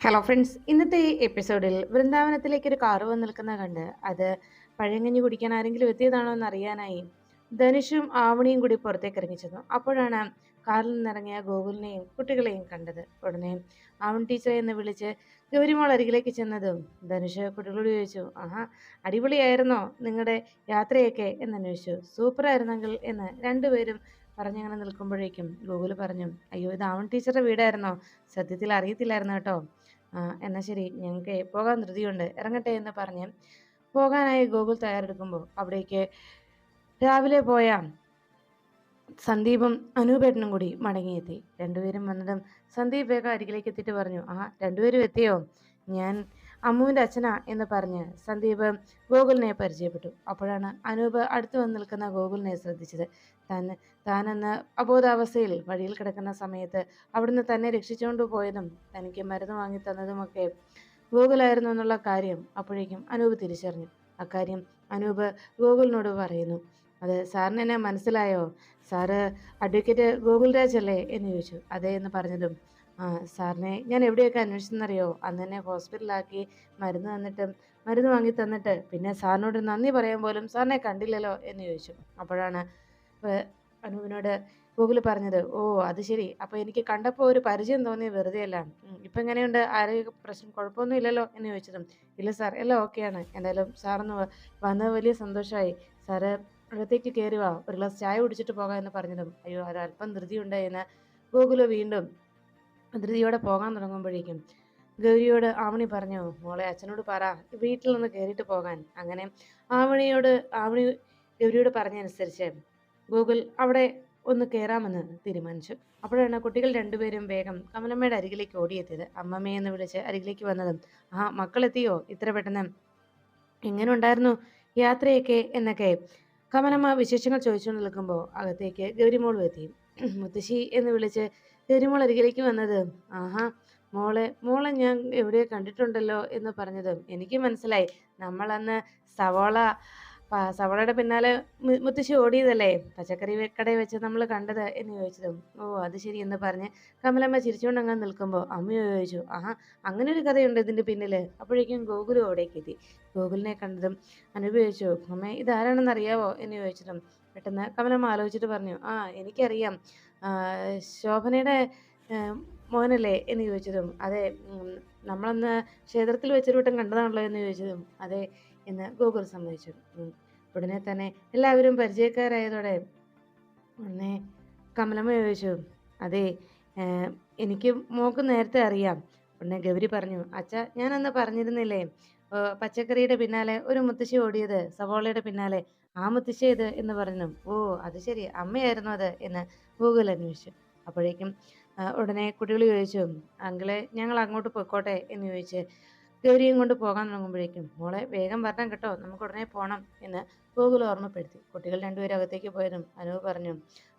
Hello friends ഇന്നത്തെ ഈ എപ്പിസോഡിൽ വൃന്ദാവനത്തിലേക്ക് ഒരു കാറ് വന്ന് നിൽക്കുന്ന കണ്ട് അത് പഴങ്കഞ്ഞി കുടിക്കാൻ ആരെങ്കിലും എത്തിയതാണോ എന്ന് അറിയാനായി ധനുഷും ആവണിയും കൂടി പുറത്തേക്ക് ഇറങ്ങി അപ്പോഴാണ് കാറിൽ നിന്നിറങ്ങിയ ഗോകുലിനെയും കുട്ടികളെയും കണ്ടത്. ഉടനെ ആവൺ ടീച്ചറെ എന്ന് വിളിച്ച് ഗൗരിമോൾ അരികിലേക്ക് ചെന്നതും ധനുഷ് കുട്ടികളോട് ചോദിച്ചു ആഹാ അടിപൊളിയായിരുന്നോ നിങ്ങളുടെ യാത്രയൊക്കെ? എന്ന് അന്വേഷിച്ചു. സൂപ്പറായിരുന്നെങ്കിൽ എന്ന് രണ്ടുപേരും പറഞ്ഞങ്ങനെ നിൽക്കുമ്പോഴേക്കും ഗൂഗിൾ പറഞ്ഞു അയ്യോ ഇത് ആവൺ ടീച്ചറുടെ വീടായിരുന്നോ? സത്യത്തിൽ അറിയത്തില്ലായിരുന്നു കേട്ടോ. എന്നാൽ ശരി. ഞങ്ങൾക്ക് പോകാൻ ധൃതിയുണ്ട്. ഇറങ്ങട്ടെ എന്ന് പറഞ്ഞ് പോകാനായി ഗോകുൽ തയ്യാറെടുക്കുമ്പോൾ അവിടേക്ക് രാവിലെ പോയ സന്ദീപും അനൂപേട്ടനും കൂടി മടങ്ങിയെത്തി. രണ്ടുപേരും വന്നതും സന്ദീപ് വേഗം അരികിലേക്ക് എത്തിയിട്ട് പറഞ്ഞു ആ രണ്ടുപേരും എത്തിയോ? ഞാൻ അമ്മുവിന്റെ അച്ഛനാ എന്ന് പറഞ്ഞ് സന്ദീപ് ഗോകുലിനെ പരിചയപ്പെട്ടു. അപ്പോഴാണ് അനൂപ് അടുത്ത് വന്ന് നിൽക്കുന്ന ഗോകുലിനെ ശ്രദ്ധിച്ചത്. താൻ താനെന്ന് അബോധാവസ്ഥയിൽ വഴിയിൽ കിടക്കുന്ന സമയത്ത് അവിടുന്ന് തന്നെ രക്ഷിച്ചുകൊണ്ട് പോയതും തനിക്ക് മരുന്ന് വാങ്ങി തന്നതുമൊക്കെ ഗോകുലായിരുന്നു എന്നുള്ള കാര്യം അപ്പോഴേക്കും അനൂപ് തിരിച്ചറിഞ്ഞു. അക്കാര്യം അനൂപ് ഗോകുലിനോട് പറയുന്നു. അത് സാറിന് എന്നെ മനസ്സിലായോ? സാറ് അഡ്വക്കേറ്റ് ഗോകുൽരാജ് അല്ലേ എന്ന് ചോദിച്ചു. അതെ എന്ന് പറഞ്ഞതും സാറിനെ ഞാൻ എവിടെയൊക്കെ അന്വേഷിച്ചെന്നറിയോ? അന്ന് തന്നെ ഹോസ്പിറ്റലാക്കി മരുന്ന് തന്നിട്ടും മരുന്ന് വാങ്ങി തന്നിട്ട്. പിന്നെ സാറിനോട് നന്ദി പറയാൻ പോലും സാറിനെ കണ്ടില്ലല്ലോ എന്ന് ചോദിച്ചു. അപ്പോഴാണ് അനുവിനോട് ഗൂഗിൾ പറഞ്ഞത് ഓ അത് ശരി. അപ്പോൾ എനിക്ക് കണ്ടപ്പോൾ ഒരു പരിചയം തോന്നി വെറുതെ അല്ല. ഉം, ഇപ്പം എങ്ങനെയുണ്ട്? ആരോഗ്യ പ്രശ്നം കുഴപ്പമൊന്നും ഇല്ലല്ലോ എന്ന് ചോദിച്ചതും ഇല്ല സാർ എല്ലാം ഓക്കെയാണ്. എന്തായാലും സാറൊന്ന് വന്നത് വലിയ സന്തോഷമായി സാറ് അകത്തേക്ക് കയറി വാ. ഒരു ഗ്ലാസ് ചായ കുടിച്ചിട്ട് പോകാം എന്ന് പറഞ്ഞതും അയ്യോ അത് അല്പം ധൃതിയുണ്ട് എന്ന് ഗൂഗിൾ വീണ്ടും ധൃതിയോടെ പോകാൻ തുടങ്ങുമ്പോഴേക്കും ഗൗരിയോട് ആവണി പറഞ്ഞു മോളെ അച്ഛനോട് പറ വീട്ടിൽ നിന്ന് കയറിയിട്ട് പോകാൻ. അങ്ങനെ ആവണിയോട് ആവണി ഗൗരിയോട് പറഞ്ഞനുസരിച്ച് ഗൂഗിൾ അവിടെ ഒന്ന് കയറാമെന്ന് തീരുമാനിച്ചു. അപ്പോഴാണ് കുട്ടികൾ രണ്ടുപേരും വേഗം കമലമ്മയുടെ അരികിലേക്ക് ഓടിയെത്തിയത്. അമ്മമ്മയെ എന്ന് വിളിച്ച് അരികിലേക്ക് വന്നതും ആ മക്കളെത്തിയോ? ഇത്ര പെട്ടെന്ന് എങ്ങനെ ഉണ്ടായിരുന്നു യാത്രയൊക്കെ? എന്നൊക്കെ കമലമ്മ വിശേഷങ്ങൾ ചോദിച്ചുകൊണ്ട് നിൽക്കുമ്പോൾ അകത്തേക്ക് ഗൗരിമോളും എത്തി. മുത്തശ്ശി എന്ന് വിളിച്ച് ഗൗരിമോൾ അരികിലേക്ക് വന്നത്. ആഹാ മോളെ മോളെ ഞാൻ എവിടെയോ കണ്ടിട്ടുണ്ടല്ലോ എന്ന് പറഞ്ഞത്. എനിക്ക് മനസ്സിലായി. നമ്മൾ അന്ന് സവോള സവോളയുടെ പിന്നാലെ മുത്തശ്ശി ഓടിയതല്ലേ? പച്ചക്കറി കടയിൽ വെച്ച് നമ്മൾ കണ്ടത് എന്ന് ചോദിച്ചതും ഓ അത് ശരി എന്ന് പറഞ്ഞ് കമലമ്മ ചിരിച്ചുകൊണ്ട് അങ്ങ് നിൽക്കുമ്പോൾ അമ്മയോ ചോദിച്ചു ആഹാ അങ്ങനെ ഒരു കഥയുണ്ട് ഇതിന്റെ പിന്നിൽ അപ്പോഴേക്കും ഗോകുലും അവിടേക്ക് എത്തി. ഗോകുലിനെ കണ്ടതും അനുഭവിച്ചു അമ്മേ ഇതാരാണെന്ന് അറിയാവോ എന്ന് ചോദിച്ചതും പെട്ടെന്ന് കമലമ്മ ആലോചിച്ചിട്ട് പറഞ്ഞു ആ എനിക്കറിയാം. ശോഭനയുടെ മോനല്ലേ എന്ന് ചോദിച്ചതും അതെ നമ്മളന്ന് ക്ഷേത്രത്തിൽ വെച്ചൊരു വട്ടം കണ്ടതാണല്ലോ എന്ന് ചോദിച്ചതും അതെ എന്ന് ഗോകുൽ സമ്മതിച്ചു. ഉടനെ തന്നെ എല്ലാവരും പരിചയക്കാരായതോടെ ഉടനെ കമലമ്മ ചോദിച്ചു അതെ എനിക്ക് മോക്ക് നേരത്തെ അറിയാം ഉടനെ ഗൗരി പറഞ്ഞു അച്ഛ ഞാനന്ന് പറഞ്ഞിരുന്നില്ലേ ആ, പച്ചക്കറിയുടെ പിന്നാലെ ഒരു മുത്തശ്ശി ഓടിയത് സവോളയുടെ പിന്നാലെ ആ മുത്തശ്ശി ഇത് എന്ന് പറഞ്ഞു. ഓ അത് ശരി അമ്മയായിരുന്നു അത് എന്ന് ഗൂഗിൾ അന്വേഷിച്ചു. അപ്പോഴേക്കും ഉടനെ കുട്ടികൾ ചോദിച്ചു അങ്കിളെ ഞങ്ങൾ അങ്ങോട്ട് പോയിക്കോട്ടെ? എന്ന് ചോദിച്ച് ഗൗരിയും കൊണ്ട് പോകാൻ തുടങ്ങുമ്പോഴേക്കും മോളെ വേഗം വരണം കേട്ടോ നമുക്ക് ഉടനെ പോകണം എന്ന് ഗൂഗിൾ ഓർമ്മപ്പെടുത്തി. കുട്ടികൾ രണ്ടുപേരും അകത്തേക്ക് പോയതും അനുവ് പറഞ്ഞു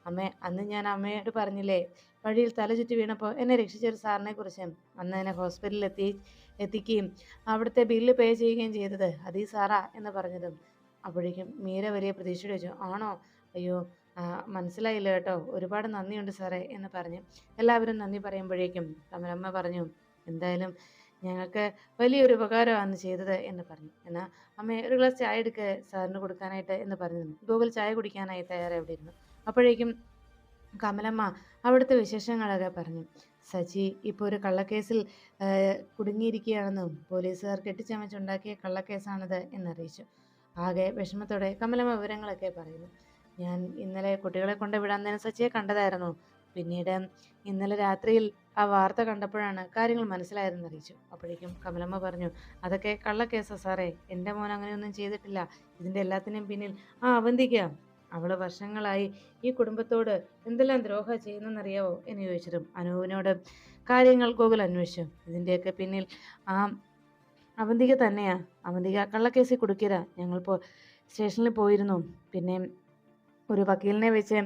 അമ്മേ അന്ന് ഞാൻ അമ്മയോട് പറഞ്ഞില്ലേ വഴിയിൽ തല ചുറ്റി വീണപ്പോൾ എന്നെ രക്ഷിച്ച ഒരു സാറിനെ കുറിച്ച്. അന്ന് എന്നെ ഹോസ്പിറ്റലിൽ എത്തി എത്തിക്കുകയും അവിടുത്തെ ബില്ല് പേ ചെയ്യുകയും ചെയ്തത്. അതീ സാറാ എന്ന് പറഞ്ഞതും. അപ്പോഴേക്കും മീര വലിയ പ്രതീക്ഷയോട് ചോദിച്ചു ആണോ? അയ്യോ മനസ്സിലായില്ല കേട്ടോ. ഒരുപാട് നന്ദിയുണ്ട് സാറേ എന്ന് പറഞ്ഞ് എല്ലാവരും നന്ദി പറയുമ്പോഴേക്കും കമലമ്മ പറഞ്ഞു എന്തായാലും ഞങ്ങൾക്ക് വലിയൊരു ഉപകാരമാണ് ചെയ്തത് എന്ന് പറഞ്ഞു. എന്നാൽ അമ്മ ഒരു ഗ്ലാസ് ചായ എടുക്ക് സാറിന് കൊടുക്കാനായിട്ട് എന്ന് പറഞ്ഞു. ഗൂഗിൾ ചായ കുടിക്കാനായി തയ്യാറായി അവിടെ ഇരുന്നു അപ്പോഴേക്കും കമലമ്മ അവിടുത്തെ വിശേഷങ്ങളൊക്കെ പറഞ്ഞു. സജി ഇപ്പോൾ ഒരു കള്ളക്കേസിൽ കുടുങ്ങിയിരിക്കുകയാണെന്നും പോലീസുകാർ കെട്ടിച്ചമച്ചുണ്ടാക്കിയ കള്ളക്കേസാണിത് എന്നറിയിച്ചു. ആകെ വിഷമത്തോടെ കമലമ്മ വിവരങ്ങളൊക്കെ പറയുന്നു. ഞാൻ ഇന്നലെ കുട്ടികളെ കൊണ്ട് വിടാൻ തന്നെ സച്ചിയെ കണ്ടതായിരുന്നു. പിന്നീട് ഇന്നലെ രാത്രിയിൽ ആ വാർത്ത കണ്ടപ്പോഴാണ് കാര്യങ്ങൾ മനസ്സിലായതെന്ന് അറിയിച്ചു അപ്പോഴേക്കും കമലമ്മ പറഞ്ഞു അതൊക്കെ കള്ളക്കേസാ സാറേ. എന്റെ മോൻ അങ്ങനെയൊന്നും ചെയ്തിട്ടില്ല. ഇതിന്റെ എല്ലാത്തിനും പിന്നിൽ ആ അവന്തിക അവൾ വർഷങ്ങളായി ഈ കുടുംബത്തോട് എന്തെല്ലാം ദ്രോഹ ചെയ്യുന്നെന്നറിയാവോ എന്ന് ചോദിച്ചതും അനുവിനോട് കാര്യങ്ങൾ ഗോകുൽ അന്വേഷിച്ചു. ഇതിന്റെയൊക്കെ പിന്നിൽ ആ അവന്തിക തന്നെയാ. അവന്തിക കള്ളക്കേസിൽ ഞങ്ങൾ പോ സ്റ്റേഷനിൽ പോയിരുന്നു. പിന്നെ ഒരു വക്കീലിനെ വെച്ച്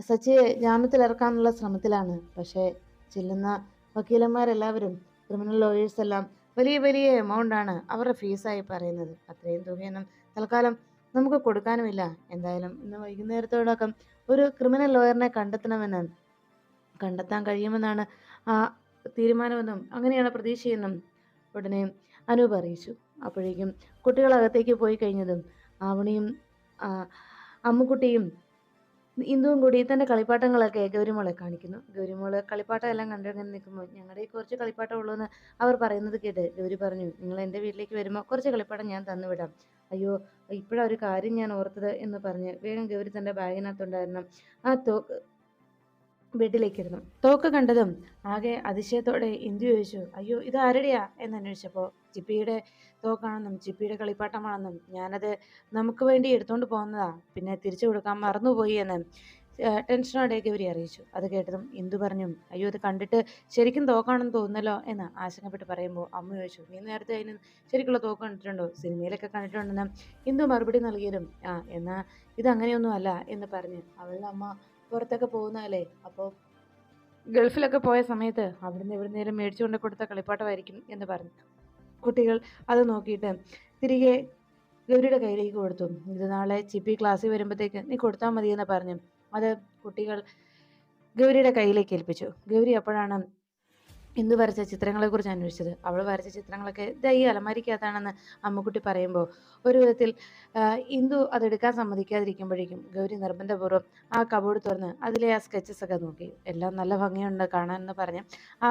സച്ചിയെ ജാമ്യത്തിലിറക്കാനുള്ള ശ്രമത്തിലാണ്. പക്ഷേ ചെല്ലുന്ന വക്കീലന്മാരെല്ലാവരും ക്രിമിനൽ ലോയേഴ്സ് എല്ലാം വലിയ വലിയ എമൗണ്ടാണ് അവരുടെ ഫീസായി പറയുന്നത്. അത്രയും തുകയൊന്നും തൽക്കാലം നമുക്ക് കൊടുക്കാനുമില്ല. എന്തായാലും ഇന്ന് വൈകുന്നേരത്തോടൊക്കം ഒരു ക്രിമിനൽ ലോയറിനെ കണ്ടെത്തണമെന്ന് കണ്ടെത്താൻ കഴിയുമെന്നാണ് ആ തീരുമാനമെന്നും അങ്ങനെയാണ് പ്രതീക്ഷയെന്നും ഉടനെ അനൂപ് അറിയിച്ചു. അപ്പോഴേക്കും കുട്ടികൾ അകത്തേക്ക് പോയി കഴിഞ്ഞതും ആവണിയും അമ്മുക്കുട്ടിയും ഇന്ദുവും കൂടി തന്റെ കളിപ്പാട്ടങ്ങളൊക്കെ ഗൗരിമോളെ കാണിക്കുന്നു. ഗൗരിമോൾ കളിപ്പാട്ടം എല്ലാം കണ്ടിങ്ങനെ നിൽക്കുമ്പോൾ ഞങ്ങളുടെ ഈ കുറച്ച് കളിപ്പാട്ടം ഉള്ളൂ എന്ന് അവർ പറയുന്നത് കേട്ട് ഗൗരി പറഞ്ഞു നിങ്ങൾ എന്റെ വീട്ടിലേക്ക് വരുമ്പോൾ കുറച്ച് കളിപ്പാട്ടം ഞാൻ തന്നുവിടാം അയ്യോ ഇപ്പോഴാ ഒരു കാര്യം ഞാൻ ഓർത്തത് എന്ന് പറഞ്ഞ് വേഗം ഗൗരി തന്റെ ബാഗിനകത്തുണ്ടായിരുന്ന ആ തോക്ക് ബെഡിലേക്കിരുന്നു. തോക്ക് കണ്ടതും ആകെ അതിശയത്തോടെ ഇന്ദു ചോദിച്ചു അയ്യോ ഇത് ആരുടെയാ? എന്ന് അന്വേഷിച്ചപ്പോൾ ചിപ്പിയുടെ തോക്കാണെന്നും ചിപ്പിയുടെ കളിപ്പാട്ടമാണെന്നും ഞാനത് നമുക്ക് വേണ്ടി എടുത്തുകൊണ്ട് പോകുന്നതാ. പിന്നെ തിരിച്ചു കൊടുക്കാൻ മറന്നുപോയി എന്ന് ടെൻഷനോടെ ഗൗരി അറിയിച്ചു. അത് കേട്ടതും ഇന്ദു പറഞ്ഞു അയ്യോ അത് കണ്ടിട്ട് ശരിക്കും തോക്കാണെന്ന് തോന്നുന്നല്ലോ എന്ന് ആശങ്കപ്പെട്ട് പറയുമ്പോൾ അമ്മ ചോദിച്ചു നീ നേരത്തെ അതിന് ശരിക്കുള്ള തോക്ക് കണ്ടിട്ടുണ്ടോ? സിനിമയിലൊക്കെ കണ്ടിട്ടുണ്ടെന്ന്? ഇന്ദു മറുപടി നൽകിയതും ആ എന്നാ ഇത് അങ്ങനെയൊന്നും അല്ല എന്ന് പറഞ്ഞ് അവളുടെ അമ്മ പുറത്തൊക്കെ പോകുന്നതല്ലേ? അപ്പോൾ ഗൾഫിലൊക്കെ പോയ സമയത്ത് അവിടുന്ന് എവിടുന്നേലും മേടിച്ചുകൊണ്ട് കൊടുത്ത കളിപ്പാട്ടമായിരിക്കും എന്ന് പറഞ്ഞു. കുട്ടികൾ അത് നോക്കിയിട്ട് തിരികെ ഗൗരിയുടെ കയ്യിലേക്ക് കൊടുത്തു. ഇത് നാളെ ചിപ്പി ക്ലാസ്സിൽ വരുമ്പോഴത്തേക്ക് നീ കൊടുത്താൽ മതി എന്ന് പറഞ്ഞു അത് കുട്ടികൾ ഗൗരിയുടെ കയ്യിലേക്ക് ഏൽപ്പിച്ചു. ഗൗരി അപ്പോഴാണ് ഇന്ദു വരച്ച ചിത്രങ്ങളെക്കുറിച്ച് അന്വേഷിച്ചത്. അവൾ വരച്ച ചിത്രങ്ങളൊക്കെ ദൈ അലമാരിക്കകത്താണെന്ന് അമ്മുക്കുട്ടി പറയുമ്പോൾ ഒരു വിധത്തിൽ ഇന്ദു അതെടുക്കാൻ സമ്മതിക്കാതിരിക്കുമ്പോഴേക്കും ഗൗരി നിർബന്ധപൂർവം ആ കബോർഡ് തുറന്ന് അതിലെ ആ സ്കെച്ചസ് ഒക്കെ നോക്കി. എല്ലാം നല്ല ഭംഗിയുണ്ട് കാണാൻ എന്ന് പറഞ്ഞ് ആ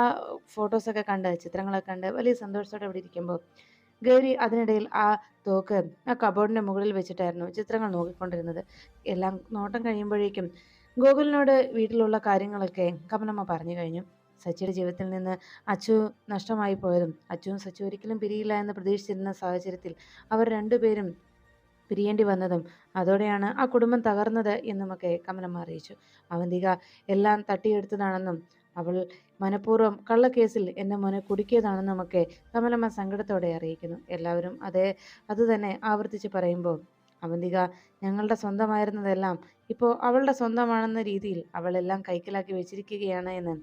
ഫോട്ടോസൊക്കെ കണ്ട് ചിത്രങ്ങളൊക്കെ കണ്ട് വലിയ സന്തോഷത്തോടെ അവിടെ ഇരിക്കുമ്പോൾ ഗൗരി അതിനിടയിൽ ആ തോക്ക് ആ കബോർഡിന്റെ മുകളിൽ വെച്ചിട്ടായിരുന്നു ചിത്രങ്ങൾ നോക്കിക്കൊണ്ടിരുന്നത്. എല്ലാം നോട്ടം കഴിയുമ്പോഴേക്കും ഗോകുലിനോട് വീട്ടിലുള്ള കാര്യങ്ങളൊക്കെ കമലമ്മ പറഞ്ഞു കഴിഞ്ഞു. സച്ചിയുടെ ജീവിതത്തിൽ നിന്ന് അച്ചു നഷ്ടമായി പോയതും അച്ചുവും സച്ചു ഒരിക്കലും പിരിയില്ല എന്ന് പ്രതീക്ഷിച്ചിരുന്ന സാഹചര്യത്തിൽ അവർ രണ്ടുപേരും പിരിയേണ്ടി വന്നതും അതോടെയാണ് ആ കുടുംബം തകർന്നത് എന്നുമൊക്കെ കമലമ്മ അറിയിച്ചു. അവന്തിക എല്ലാം തട്ടിയെടുത്തതാണെന്നും അവൾ മനഃപൂർവം കള്ളക്കേസിൽ എന്നെ മോനെ കുടുക്കിയതാണെന്നുമൊക്കെ കമലമ്മ സങ്കടത്തോടെ അറിയിക്കുന്നു. എല്ലാവരും അതേ അതുതന്നെ ആവർത്തിച്ച് പറയുമ്പോൾ അവന്തിക ഞങ്ങളുടെ സ്വന്തമായിരുന്നതെല്ലാം ഇപ്പോൾ അവളുടെ സ്വന്തമാണെന്ന രീതിയിൽ അവളെല്ലാം കൈക്കലാക്കി വെച്ചിരിക്കുകയാണ് എന്ന്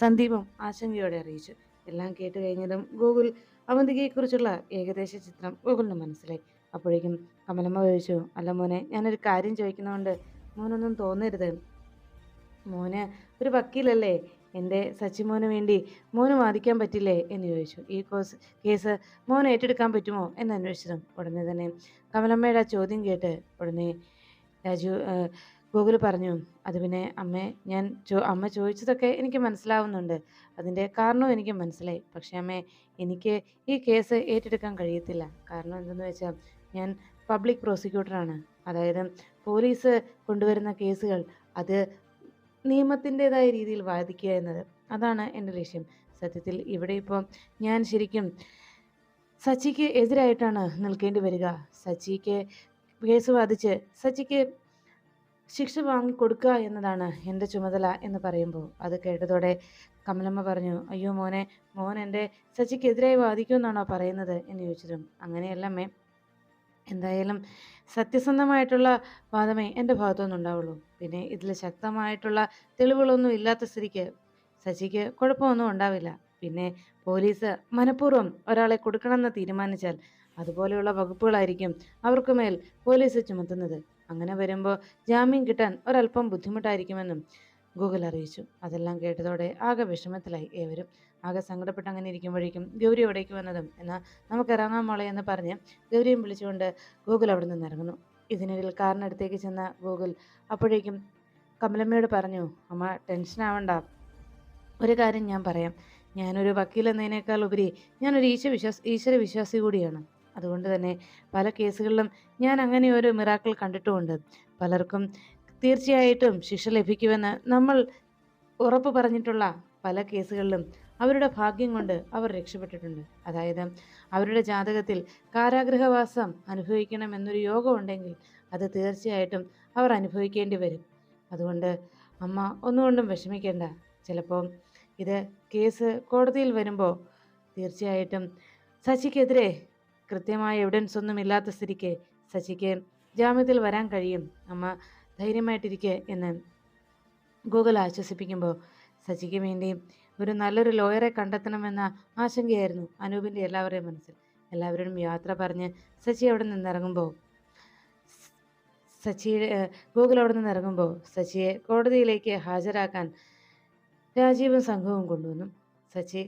സന്ദീപം ആശങ്കയോടെ അറിയിച്ചു. എല്ലാം കേട്ട് കഴിഞ്ഞതും ഗൂഗിൾ അവന്തികയെക്കുറിച്ചുള്ള ഏകദേശ ചിത്രം ഗൂഗിളിന് മനസ്സിലായി. അപ്പോഴേക്കും കമലമ്മ ചോദിച്ചു അല്ല മോനെ ഞാനൊരു കാര്യം ചോദിക്കുന്നതുകൊണ്ട് മോനൊന്നും തോന്നരുത്. മോന് ഒരു വക്കീലല്ലേ എന്റെ സച്ചിമോന് വേണ്ടി മോന് വാദിക്കാൻ പറ്റില്ലേ എന്ന് ചോദിച്ചു. ഈ കോസ് കേസ് മോൻ ഏറ്റെടുക്കാൻ പറ്റുമോ എന്ന് അന്വേഷിച്ചതും ഉടനെ തന്നെ കമലമ്മയുടെ ആ ചോദ്യം കേട്ട് ഉടനെ രാജു ഗോകുൽ പറഞ്ഞു അത് പിന്നെ അമ്മേ ഞാൻ ചോ അമ്മ ചോദിച്ചതൊക്കെ എനിക്ക് മനസ്സിലാവുന്നുണ്ട്. അതിന്റെ കാരണവും എനിക്ക് മനസ്സിലായി. പക്ഷേ അമ്മേ എനിക്ക് ഈ കേസ് ഏറ്റെടുക്കാൻ കഴിയത്തില്ല. കാരണം എന്തെന്ന് വെച്ചാൽ ഞാൻ പബ്ലിക് പ്രോസിക്യൂട്ടറാണ്. അതായത് പോലീസ് കൊണ്ടുവരുന്ന കേസുകൾ അത് നിയമത്തിന്റെതായ രീതിയിൽ വാദിക്കുക എന്നത്. അതാണ് എന്റെ ലക്ഷ്യം. സത്യത്തിൽ ഇവിടെ ഇപ്പോൾ ഞാൻ ശരിക്കും സച്ചിക്ക് എതിരായിട്ടാണ് നിൽക്കേണ്ടി വരിക. സച്ചിക്ക് കേസ് വാദിച്ച് സച്ചിക്ക് ശിക്ഷ വാങ്ങിക്കൊടുക്കുക എന്നതാണ് എന്റെ ചുമതല എന്ന് പറയുമ്പോൾ. അത് കേട്ടതോടെ കമലമ്മ പറഞ്ഞു അയ്യോ മോനെ മോൻ എന്റെ സച്ചിക്കെതിരായി വാദിക്കുമെന്നാണോ പറയുന്നത്? എന്ന് ചോദിച്ചതും അങ്ങനെയല്ലമ്മേ എന്തായാലും സത്യസന്ധമായിട്ടുള്ള വാദമേ എന്റെ ഭാഗത്തുനിന്ന് ഉണ്ടാവുള്ളൂ. പിന്നെ ഇതിൽ ശക്തമായിട്ടുള്ള തെളിവുകളൊന്നും ഇല്ലാത്ത സ്ഥിതിക്ക് ശശിക്ക് കുഴപ്പമൊന്നും ഉണ്ടാവില്ല. പിന്നെ പോലീസ് മനഃപൂർവം ഒരാളെ കൊടുക്കണമെന്ന് തീരുമാനിച്ചാൽ അതുപോലെയുള്ള വകുപ്പുകളായിരിക്കും അവർക്ക് മേൽ പോലീസ് ചുമത്തുന്നത്. അങ്ങനെ വരുമ്പോൾ ജാമ്യം കിട്ടാൻ ഒരല്പം ബുദ്ധിമുട്ടായിരിക്കുമെന്നും ഗൂഗിൾ അറിയിച്ചു. അതെല്ലാം കേട്ടതോടെ ആകെ വിഷമത്തിലായി ഏവരും. ആകെ സങ്കടപ്പെട്ട് അങ്ങനെ ഇരിക്കുമ്പോഴേക്കും ഗൗരി എവിടേക്ക് വന്നതും എന്നാൽ നമുക്ക് ഇറങ്ങാൻ മോളെ എന്ന് പറഞ്ഞ് ഗൗരിയും വിളിച്ചുകൊണ്ട് ഗൂഗിൾ അവിടെ നിന്ന് ഇറങ്ങുന്നു. ഇതിനിടയിൽ കാറിനടുത്തേക്ക് ചെന്ന ഗൂഗിൾ അപ്പോഴേക്കും കമലമ്മയോട് പറഞ്ഞു അമ്മ ടെൻഷൻ ആവണ്ട. ഒരു കാര്യം ഞാൻ പറയാം. ഞാനൊരു വക്കീൽ എന്നതിനേക്കാൾ ഉപരി ഞാനൊരു ഈശ വിശ്വാസ ഈശ്വര വിശ്വാസി കൂടിയാണ്. അതുകൊണ്ട് തന്നെ പല കേസുകളിലും ഞാൻ അങ്ങനെ ഒരു മിറാക്കൾ കണ്ടിട്ടുമുണ്ട്. പലർക്കും തീർച്ചയായിട്ടും ശിക്ഷ ലഭിക്കുമെന്ന് നമ്മൾ ഉറപ്പ് പറഞ്ഞിട്ടുള്ള പല കേസുകളിലും അവരുടെ ഭാഗ്യം കൊണ്ട് അവർ രക്ഷപ്പെട്ടിട്ടുണ്ട്. അതായത് അവരുടെ ജാതകത്തിൽ കാരാഗ്രഹവാസം അനുഭവിക്കണം എന്നൊരു യോഗം ഉണ്ടെങ്കിൽ അത് തീർച്ചയായിട്ടും അവർ അനുഭവിക്കേണ്ടി വരും. അതുകൊണ്ട് അമ്മ ഒന്നുകൊണ്ടും വിഷമിക്കേണ്ട. ചിലപ്പോൾ ഇത് കേസ് കോടതിയിൽ വരുമ്പോൾ തീർച്ചയായിട്ടും ശശിക്കെതിരെ കൃത്യമായ എവിഡൻസ് ഒന്നും ഇല്ലാത്ത സ്ഥിതിക്ക് ശശിക്ക് ജാമ്യത്തിൽ വരാൻ കഴിയും. അമ്മ ധൈര്യമായിട്ടിരിക്കെ എന്ന് ഗൂഗിൾ ആശ്വസിപ്പിക്കുമ്പോൾ ശശിക്ക് വേണ്ടി ഒരു നല്ലൊരു ലോയറെ കണ്ടെത്തണമെന്ന ആശങ്കയായിരുന്നു അനൂപിന്റെ എല്ലാവരുടെയും മനസ്സിൽ. എല്ലാവരോടും യാത്ര പറഞ്ഞ് സച്ചി അവിടെ നിന്നിറങ്ങുമ്പോൾ സച്ചിയുടെ ഗൂഗിൾ അവിടെ നിന്ന് ഇറങ്ങുമ്പോൾ സച്ചിയെ കോടതിയിലേക്ക് ഹാജരാക്കാൻ രാജീവും സംഘവും കൊണ്ടുവന്നു. സച്ചി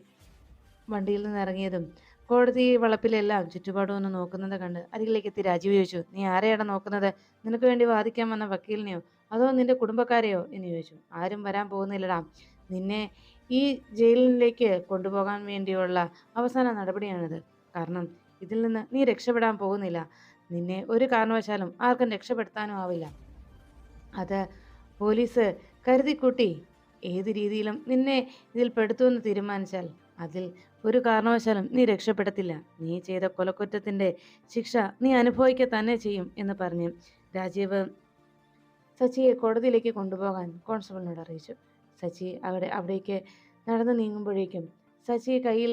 വണ്ടിയിൽ നിന്നിറങ്ങിയതും കോടതി വളപ്പിലെല്ലാം ചുറ്റുപാടും ഒന്ന് നോക്കുന്നത് കണ്ട് അരികിലേക്ക് എത്തി രാജീവ് ചോദിച്ചു നീ ആരെയാണ് നോക്കുന്നത്? നിനക്ക് വേണ്ടി വാദിക്കാൻ വന്ന വക്കീലിനെയോ അതോ നിന്റെ കുടുംബക്കാരെയോ? എന്ന് ചോദിച്ചു. ആരും വരാൻ പോകുന്നില്ലടാ. നിന്നെ ഈ ജയിലിലേക്ക് കൊണ്ടുപോകാൻ വേണ്ടിയുള്ള അവസാന നടപടിയാണിത്. കാരണം ഇതിൽ നിന്ന് നീ രക്ഷപ്പെടാൻ പോകുന്നില്ല. നിന്നെ ഒരു കാരണവശാലും ആർക്കും രക്ഷപ്പെടുത്താനും ആവില്ല. അത് പോലീസ് കരുതിക്കൂട്ടി. ഏത് രീതിയിലും നിന്നെ ഇതിൽ പെടുത്തുമെന്ന് തീരുമാനിച്ചാൽ അതിൽ ഒരു കാരണവശാലും നീ രക്ഷപ്പെടത്തില്ല. നീ ചെയ്ത കൊലക്കുറ്റത്തിന്റെ ശിക്ഷ നീ അനുഭവിക്കുക തന്നെ ചെയ്യും എന്ന് പറഞ്ഞ് രാജീവ് സച്ചിയെ കോടതിയിലേക്ക് കൊണ്ടുപോകാൻ കോൺസ്റ്റബിളിനോട് അറിയിച്ചു. സച്ചി അവിടെ അവിടേക്ക് നടന്നു നീങ്ങുമ്പോഴേക്കും സച്ചി കയ്യിൽ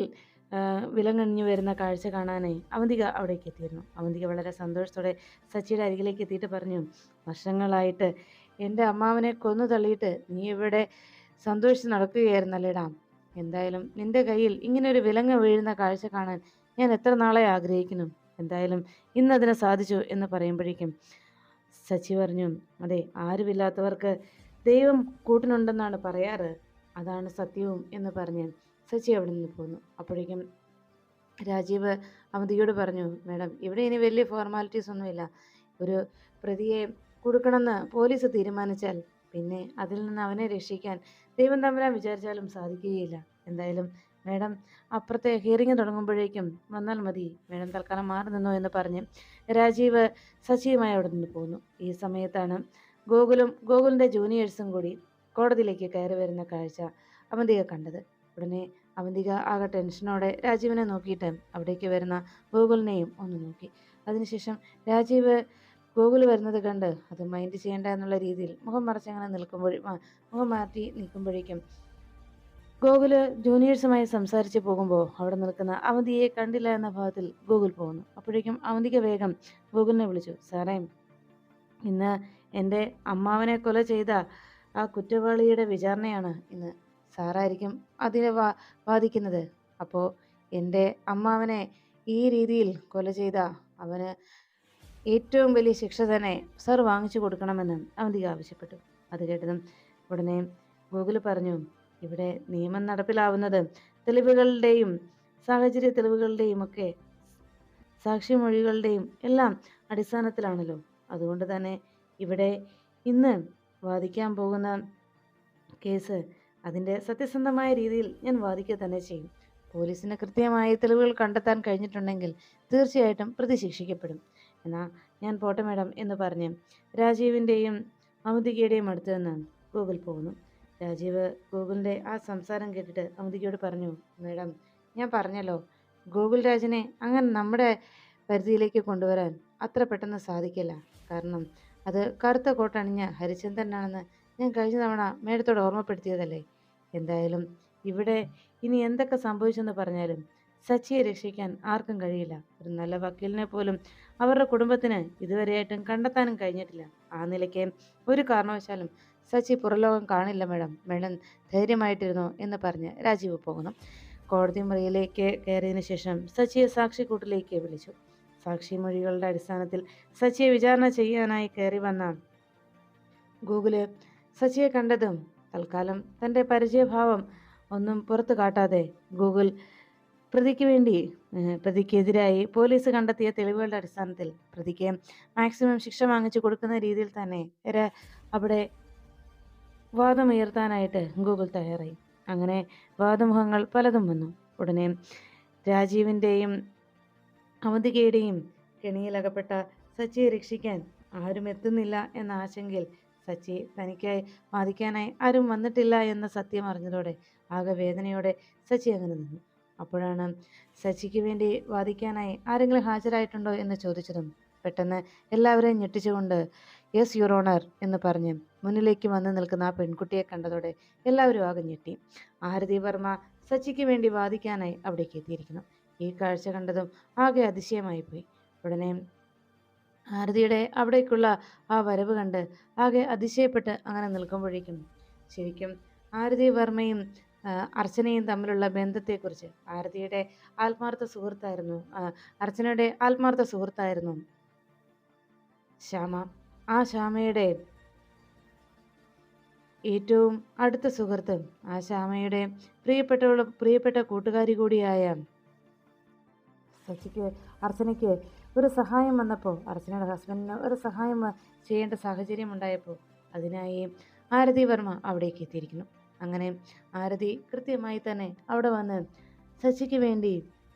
വിലങ്ങണിഞ്ഞു വരുന്ന കാഴ്ച കാണാനായി അവന്തിക അവിടേക്ക് എത്തിയിരുന്നു. അവന്തിക വളരെ സന്തോഷത്തോടെ സച്ചിയുടെ അരികിലേക്ക് എത്തിയിട്ട് പറഞ്ഞു വർഷങ്ങളായിട്ട് എന്റെ അമ്മാവനെ കൊന്നു തള്ളിയിട്ട് നീ ഇവിടെ സന്തോഷിച്ച് നടക്കുകയായിരുന്നല്ലേടാ? എന്തായാലും നിന്റെ കയ്യിൽ ഇങ്ങനെ ഒരു വിലങ്ങ വീഴുന്ന കാഴ്ച കാണാൻ ഞാൻ എത്ര നാളെ ആഗ്രഹിക്കുന്നു? എന്തായാലും ഇന്നതിനെ സാധിച്ചു എന്ന് പറയുമ്പോഴേക്കും സച്ചി പറഞ്ഞു അതെ ആരുമില്ലാത്തവർക്ക് ദൈവം കൂട്ടിനുണ്ടെന്നാണ് പറയാറ്. അതാണ് സത്യവും എന്ന് പറഞ്ഞ് സച്ചി അവിടെ നിന്ന് പോന്നു. അപ്പോഴേക്കും രാജീവ് അമിതിയോട് പറഞ്ഞു മേഡം ഇവിടെ ഇനി വലിയ ഫോർമാലിറ്റീസ് ഒന്നുമില്ല. ഒരു പ്രതിയെ കൊടുക്കണമെന്ന് പോലീസ് തീരുമാനിച്ചാൽ പിന്നെ അതിൽ നിന്ന് അവനെ രക്ഷിക്കാൻ ദൈവം തമ്പുരാൻ വിചാരിച്ചാലും സാധിക്കുകയില്ല. എന്തായാലും മേഡം അപ്പുറത്തെ ഹിയറിങ് തുടങ്ങുമ്പോഴേക്കും വന്നാൽ മതി. മേഡം തൽക്കാലം മാറി നിന്നോ എന്ന് പറഞ്ഞ് രാജീവ് സച്ചിയുമായി അവിടെ നിന്ന് പോന്നു. ഈ സമയത്താണ് ഗോകുലും ഗോകുലിന്റെ ജൂനിയേഴ്സും കൂടി കോടതിയിലേക്ക് കയറി വരുന്ന കാഴ്ച അവന്തിക കണ്ടത്. ഉടനെ അവന്തിക ആകെ ടെൻഷനോടെ രാജീവിനെ നോക്കിയിട്ട് അവിടേക്ക് വരുന്ന ഗോകുലിനെയും ഒന്ന് നോക്കി. അതിനുശേഷം രാജീവ് ഗോകുൽ വരുന്നത് കണ്ട് അത് മൈൻഡ് ചെയ്യേണ്ട എന്നുള്ള രീതിയിൽ മുഖം മറച്ചങ്ങനെ നിൽക്കുമ്പോഴും മുഖം മാറ്റി നിൽക്കുമ്പോഴേക്കും ഗോകുൽ ജൂനിയേഴ്സുമായി സംസാരിച്ച് പോകുമ്പോൾ അവിടെ നിൽക്കുന്ന അവന്തിയെ കണ്ടില്ല എന്ന ഭാഗത്തിൽ ഗൂഗിൾ പോകുന്നു. അപ്പോഴേക്കും അവന്തിക്ക് വേഗം ഗൂഗിളിനെ വിളിച്ചു സാറേ ഇന്ന് എന്റെ അമ്മാവനെ കൊല ചെയ്ത ആ കുറ്റവാളിയുടെ വിചാരണയാണ് ഇന്ന്. സാറായിരിക്കും അതിനെ വാ വാദിക്കുന്നത്. അപ്പോൾ എന്റെ അമ്മാവനെ ഈ രീതിയിൽ കൊല ചെയ്ത അവന് ഏറ്റവും വലിയ ശിക്ഷ തന്നെ സർ വാങ്ങിച്ചു കൊടുക്കണമെന്ന് അവന്തിക ആവശ്യപ്പെട്ടു. അത് കേട്ടതും ഉടനെ ഗൂഗിൾ പറഞ്ഞു ഇവിടെ നിയമം നടപ്പിലാവുന്നത് തെളിവുകളുടെയും സാഹചര്യ തെളിവുകളുടെയും ഒക്കെ സാക്ഷിമൊഴികളുടെയും എല്ലാം അടിസ്ഥാനത്തിലാണല്ലോ. അതുകൊണ്ട് തന്നെ ഇവിടെ ഇന്ന് വാദിക്കാൻ പോകുന്ന കേസ് അതിന്റെ സത്യസന്ധമായ രീതിയിൽ ഞാൻ വാദിക്കുക തന്നെ ചെയ്യും. പോലീസിന് കൃത്യമായ തെളിവുകൾ കണ്ടെത്താൻ കഴിഞ്ഞിട്ടുണ്ടെങ്കിൽ തീർച്ചയായിട്ടും പ്രതി ശിക്ഷിക്കപ്പെടും. എന്നാൽ ഞാൻ പോട്ടെ മേഡം എന്ന് പറഞ്ഞ് രാജീവിന്റെയും അമുദികയുടെയും അടുത്ത് നിന്ന് ഗൂഗിൾ പോകുന്നു. രാജീവ് ഗൂഗിളിന്റെ ആ സംസാരം കേട്ടിട്ട് അമുദികയോട് പറഞ്ഞു മേഡം ഞാൻ പറഞ്ഞല്ലോ ഗൂഗിൾ രാജിനെ അങ്ങനെ നമ്മുടെ പരിധിയിലേക്ക് കൊണ്ടുവരാൻ അത്ര പെട്ടെന്ന് സാധിക്കില്ല. കാരണം അത് കറുത്ത കോട്ടണിഞ്ഞ ഹരിചന്ദ്രനാണെന്ന് ഞാൻ കഴിഞ്ഞ തവണ മേഡത്തോട് ഓർമ്മപ്പെടുത്തിയതല്ലേ? എന്തായാലും ഇവിടെ ഇനി എന്തൊക്കെ സംഭവിച്ചെന്ന് പറഞ്ഞാലും സച്ചിയെ രക്ഷിക്കാൻ ആർക്കും കഴിയില്ല. ഒരു നല്ല വക്കീലിനെ പോലും അവരുടെ കുടുംബത്തിന് ഇതുവരെയായിട്ടും കണ്ടെത്താനും കഴിഞ്ഞിട്ടില്ല. ആ നിലയ്ക്ക് ഒരു കാരണവശാലും സച്ചി പുറലോകം കാണില്ല മേഡം. മേഡം ധൈര്യമായിട്ടിരുന്നു എന്ന് പറഞ്ഞ് രാജീവ് പോകുന്നു. കോടതി മുറിയിലേക്ക് കയറിയതിനു ശേഷം സച്ചിയെ സാക്ഷിക്കൂട്ടിലേക്ക് വിളിച്ചു. സാക്ഷി മൊഴികളുടെ അടിസ്ഥാനത്തിൽ സച്ചിയെ വിചാരണ ചെയ്യാനായി കയറി വന്ന ഗൂഗിൾ. സച്ചിയെ കണ്ടതും തൽക്കാലം തന്റെ പരിചയഭാവം ഒന്നും പുറത്തു കാട്ടാതെ ഗൂഗിൾ പ്രതിക്ക് വേണ്ടി പ്രതിക്കെതിരായി പോലീസ് കണ്ടെത്തിയ തെളിവുകളുടെ അടിസ്ഥാനത്തിൽ പ്രതിക്ക് മാക്സിമം ശിക്ഷ വാങ്ങിച്ചു കൊടുക്കുന്ന രീതിയിൽ തന്നെ അവിടെ വാദമുയർത്താനായിട്ട് ഗൂഗിൾ തയ്യാറായി. അങ്ങനെ വാദമുഖങ്ങൾ പലതും വന്നു. ഉടനെ രാജീവിന്റെയും അവന്തികയുടെയും കെണിയിലകപ്പെട്ട സച്ചിയെ രക്ഷിക്കാൻ ആരും എത്തുന്നില്ല എന്ന ആശങ്കയിൽ സച്ചി തനിക്കായി വാദിക്കാനായി ആരും വന്നിട്ടില്ല എന്ന സത്യം അറിഞ്ഞതോടെ ആകെ വേദനയോടെ സച്ചി അങ്ങനെ നിന്നു. അപ്പോഴാണ് സച്ചിക്ക് വേണ്ടി വാദിക്കാനായി ആരെങ്കിലും ഹാജരായിട്ടുണ്ടോ എന്ന് ചോദിച്ചതും പെട്ടെന്ന് എല്ലാവരെയും ഞെട്ടിച്ചുകൊണ്ട് യെസ് യുവർ ഓണർ എന്ന് പറഞ്ഞ് മുന്നിലേക്ക് വന്ന് നിൽക്കുന്ന ആ പെൺകുട്ടിയെ കണ്ടതോടെ എല്ലാവരും ആകെ ഞെട്ടി. ആരതി വർമ്മ സച്ചിക്ക് വേണ്ടി വാദിക്കാനായി അവിടേക്ക് എത്തിയിരിക്കുന്നു. ഈ കാഴ്ച കണ്ടതും ആകെ അതിശയമായി പോയി ഉടനെ ആരതിയുടെ അവിടേക്കുള്ള ആ വരവ് കണ്ട് ആകെ അതിശയപ്പെട്ട് അങ്ങനെ നിൽക്കുമ്പോഴേക്കും ശരിക്കും ആരതി വർമ്മയും അർച്ചനയും തമ്മിലുള്ള ബന്ധത്തെക്കുറിച്ച് ആരതിയുടെ ആത്മാർത്ഥ സുഹൃത്തായിരുന്നു അർച്ചനയുടെ ആത്മാർത്ഥ സുഹൃത്തായിരുന്നു ശ്യാമ. ആ ശ്യാമയുടെ ഏറ്റവും അടുത്ത സുഹൃത്ത് ആ ശ്യാമയുടെ പ്രിയപ്പെട്ടവളും പ്രിയപ്പെട്ട കൂട്ടുകാരി കൂടിയായ ശശിക്ക് അർച്ചനയ്ക്ക് ഒരു സഹായം വന്നപ്പോൾ അർച്ചനയുടെ ഹസ്ബൻഡിന് ഒരു സഹായം ചെയ്യേണ്ട സാഹചര്യം ഉണ്ടായപ്പോൾ അതിനായി ആരതി വർമ്മ അവിടേക്ക് എത്തിയിരിക്കുന്നു. അങ്ങനെ ആരതി കൃത്യമായി തന്നെ അവിടെ വന്ന് ശശിക്ക് വേണ്ടി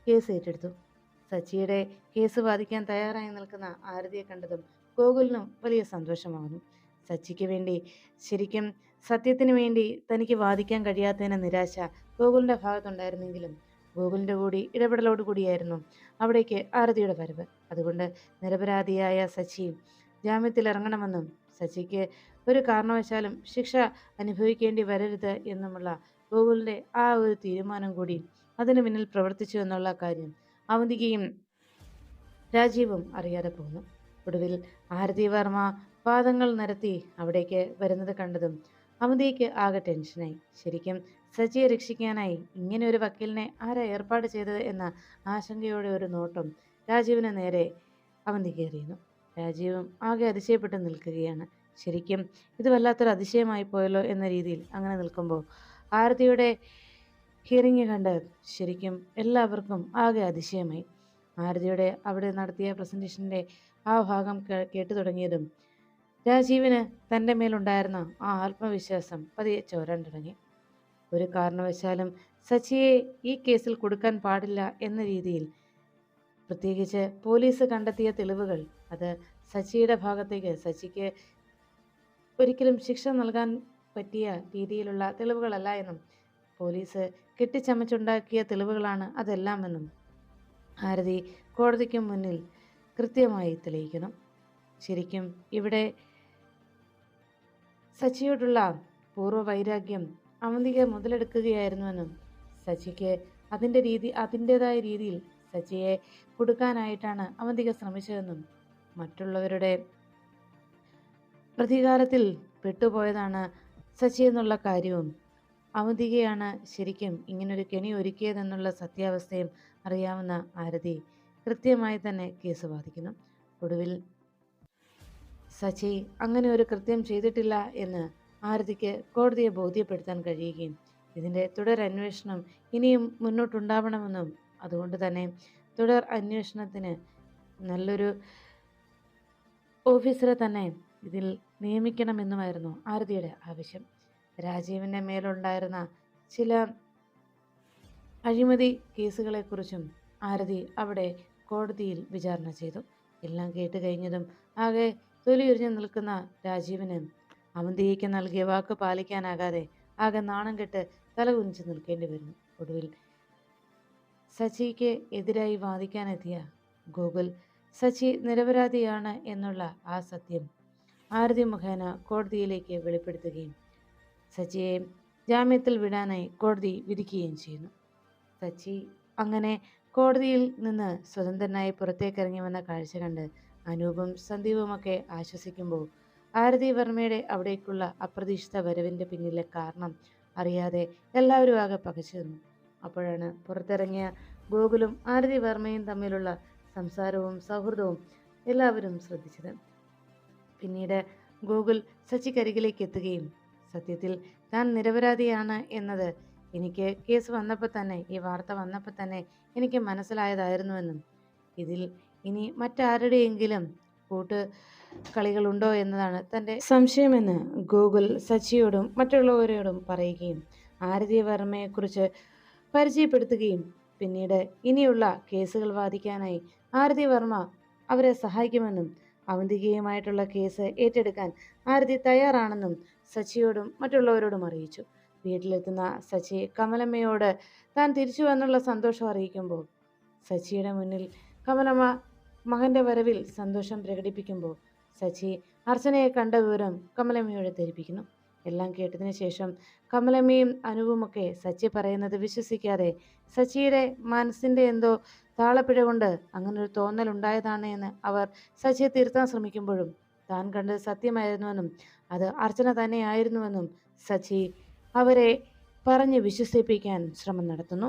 കേസ് ഏറ്റെടുത്തു. സച്ചിയുടെ കേസ് വാദിക്കാൻ തയ്യാറായി നിൽക്കുന്ന ആരതിയെ കണ്ടതും ഗോകുലിനും വലിയ സന്തോഷമാകുന്നു. സച്ചിക്ക് വേണ്ടി ശരിക്കും സത്യത്തിന് വേണ്ടി തനിക്ക് വാദിക്കാൻ കഴിയാത്തതിന് നിരാശ ഗോകുലിന്റെ ഭാഗത്തുണ്ടായിരുന്നെങ്കിലും ഗോകുലിന്റെ കൂടി ഇടപെടലോട് കൂടിയായിരുന്നു അവിടേക്ക് ആരതിയുടെ വരവ്. അതുകൊണ്ട് നിരപരാധിയായ സച്ചി ജാമ്യത്തിൽ ഇറങ്ങണമെന്നും സച്ചിക്ക് ഒരു കാരണവശാലും ശിക്ഷ അനുഭവിക്കേണ്ടി വരരുത് എന്നുമുള്ള ഗോകുലിന്റെ ആ ഒരു തീരുമാനം കൂടി അതിന് പിന്നിൽ പ്രവർത്തിച്ചു എന്നുള്ള കാര്യം അവന്തികയും രാജീവും അറിയാതെ പോകുന്നു ഒടുവിൽ ആരതി വർമ്മ പാദങ്ങൾ നിരത്തി അവിടേക്ക് വരുന്നത് കണ്ടതും അവന്തിക്ക് ആകെ ടെൻഷനായി ശരിക്കും സച്ചിയെ രക്ഷിക്കാനായി ഇങ്ങനെ ഒരു വക്കീലിനെ ആരാ ഏർപ്പാട് ചെയ്തത് എന്ന ആശങ്കയോടെ ഒരു നോട്ടം രാജീവിന് നേരെ അവന്തിക്ക് എറിയുന്നു രാജീവും ആകെ അതിശയപ്പെട്ട് നിൽക്കുകയാണ്. ശരിക്കും ഇത് വല്ലാത്തൊരു അതിശയമായി പോയല്ലോ എന്ന രീതിയിൽ അങ്ങനെ നിൽക്കുമ്പോൾ ആരതിയുടെ ഹിയറിങ് കണ്ട് ശരിക്കും എല്ലാവർക്കും ആകെ അതിശയമായി. ആരതിയുടെ അവിടെ നടത്തിയ പ്രസന്റേഷന്റെ ആ ഭാഗം കേട്ടു തുടങ്ങിയതും രാജീവിന് തന്റെ മേലുണ്ടായിരുന്ന ആ ആത്മവിശ്വാസം പതിയെ ചോരാൻ തുടങ്ങി. ഒരു കാരണവശാലും സച്ചിയെ ഈ കേസിൽ കൊടുക്കാൻ പാടില്ല എന്ന രീതിയിൽ പ്രത്യേകിച്ച് പോലീസ് കണ്ടെത്തിയ തെളിവുകൾ അത് സച്ചിയുടെ ഭാഗത്തേക്ക് സച്ചിക്ക് ഒരിക്കലും ശിക്ഷ നൽകാൻ പറ്റിയ രീതിയിലുള്ള തെളിവുകളല്ല എന്നും പോലീസ് കെട്ടിച്ചമച്ചുണ്ടാക്കിയ തെളിവുകളാണ് അതെല്ലാമെന്നും ഭാരതി കോടതിക്ക് മുന്നിൽ കൃത്യമായി തെളിയിക്കണം. ശരിക്കും ഇവിടെ സച്ചിയോടുള്ള പൂർവ വൈരാഗ്യം അവന്തിക മുതലെടുക്കുകയായിരുന്നുവെന്നും സച്ചിക്ക് അതിന്റെ രീതി അതിന്റെതായ രീതിയിൽ സച്ചിയെ കൊടുക്കാനായിട്ടാണ് അവന്തിക ശ്രമിച്ചതെന്നും മറ്റുള്ളവരുടെ പ്രതികാരത്തിൽ പെട്ടുപോയതാണ് സച്ചി എന്നുള്ള കാര്യവും. അവന്തികയാണ് ശരിക്കും ഇങ്ങനൊരു കെണി ഒരുക്കിയതെന്നുള്ള സത്യാവസ്ഥയും അറിയാവുന്ന ആരതി കൃത്യമായി തന്നെ കേസ് വാദിക്കുന്നു. ഒടുവിൽ സച്ചി അങ്ങനെ ഒരു കൃത്യം ചെയ്തിട്ടില്ല എന്ന് ആരതിക്ക് കോടതിയെ ബോധ്യപ്പെടുത്താൻ കഴിയുകയും ഇതിന്റെ തുടരന്വേഷണം ഇനിയും മുന്നോട്ടുണ്ടാവണമെന്നും അതുകൊണ്ട് തന്നെ തുടർ അന്വേഷണത്തിന് നല്ലൊരു ഓഫീസറെ തന്നെ ഇതിൽ നിയമിക്കണമെന്നുമായിരുന്നു ആരതിയുടെ ആവശ്യം. രാജീവിന്റെ മേലുണ്ടായിരുന്ന ചില അഴിമതി കേസുകളെക്കുറിച്ചും ആരതി അവിടെ കോടതിയിൽ വിചാരണ ചെയ്തു. എല്ലാം കേട്ട് കഴിഞ്ഞതും ആകെ തൊലിയുരിഞ്ഞു നിൽക്കുന്ന രാജീവിന് അവന്തിക്ക് നൽകിയ വാക്ക് പാലിക്കാനാകാതെ ആകെ നാണം കെട്ട് തലകുനിച്ച് നിൽക്കേണ്ടി വരുന്നു. ഒടുവിൽ സച്ചിക്ക് എതിരായി വാദിക്കാനെത്തിയ ഗൂഗിൾ സച്ചി നിരപരാധിയാണ് എന്നുള്ള ആ സത്യം ആരതി മുഖേന കോടതിയിലേക്ക് വെളിപ്പെടുത്തുകയും സച്ചിയെ ജാമ്യത്തിൽ വിടാനായി കോടതി വിധിക്കുകയും ചെയ്യുന്നു. സച്ചി അങ്ങനെ കോടതിയിൽ നിന്ന് സ്വതന്ത്രനായി പുറത്തേക്കിറങ്ങി വന്ന കാഴ്ച കണ്ട് അനൂപും സന്ദീപുമൊക്കെ ആശ്വസിക്കുമ്പോൾ ആരതി വർമ്മയുടെ അവിടേക്കുള്ള അപ്രതീക്ഷിത വരവിന്റെ പിന്നിലെ കാരണം അറിയാതെ എല്ലാവരും ആകെ പകച്ചു നിന്നു. അപ്പോഴാണ് പുറത്തിറങ്ങിയ ഗോകുലും ആരതി വർമ്മയും തമ്മിലുള്ള സംസാരവും സൗഹൃദവും എല്ലാവരും ശ്രദ്ധിച്ചത്. പിന്നീട് ഗോകുൽ സച്ചിക്കരികിലേക്ക് എത്തുകയും സത്യത്തിൽ താൻ നിരപരാധിയാണ് എന്നത് എനിക്ക് കേസ് വന്നപ്പോൾ തന്നെ ഈ വാർത്ത വന്നപ്പോൾ തന്നെ എനിക്ക് മനസ്സിലായതായിരുന്നുവെന്നും ഇതിൽ ഇനി മറ്റാരുടെയെങ്കിലും കൂട്ട് കളികളുണ്ടോ എന്നതാണ്. തന്റെ സംശയമെന്ന് ഗൂഗിൾ സച്ചിയോടും മറ്റുള്ളവരോടും പറയുകയും ആരതി വർമ്മയെക്കുറിച്ച് പരിചയപ്പെടുത്തുകയും പിന്നീട് ഇനിയുള്ള കേസുകൾ വാദിക്കാനായി ആരതി വർമ്മ അവരെ സഹായിക്കുമെന്നും അവന്തികയുമായിട്ടുള്ള കേസ് ഏറ്റെടുക്കാൻ ആരതി തയ്യാറാണെന്നും സച്ചിയോടും മറ്റുള്ളവരോടും അറിയിച്ചു. വീട്ടിലെത്തുന്ന സച്ചി കമലമ്മയോട് താൻ തിരിച്ചു വന്നുള്ള സന്തോഷം അറിയിക്കുമ്പോൾ സച്ചിയുടെ മുന്നിൽ കമലമ്മ മകന്റെ വരവിൽ സന്തോഷം പ്രകടിപ്പിക്കുമ്പോൾ സച്ചി അർച്ചനയെ കണ്ട വിവരം കമലമ്മയോട് ധരിപ്പിക്കുന്നു എല്ലാം കേട്ടതിന് ശേഷം കമലമ്മയും അനുവുമൊക്കെ സച്ചി പറയുന്നത് വിശ്വസിക്കാതെ സച്ചിയുടെ മനസ്സിന്റെ എന്തോ താളപ്പിഴ കൊണ്ട് അങ്ങനൊരു തോന്നൽ ഉണ്ടായതാണ് എന്ന് അവർ സച്ചിയെ തിരുത്താൻ ശ്രമിക്കുമ്പോഴും താൻ കണ്ടത് സത്യമായിരുന്നുവെന്നും അത് അർച്ചന തന്നെയായിരുന്നുവെന്നും സച്ചി അവരെ പറഞ്ഞ് വിശ്വസിപ്പിക്കാൻ ശ്രമം നടത്തുന്നു.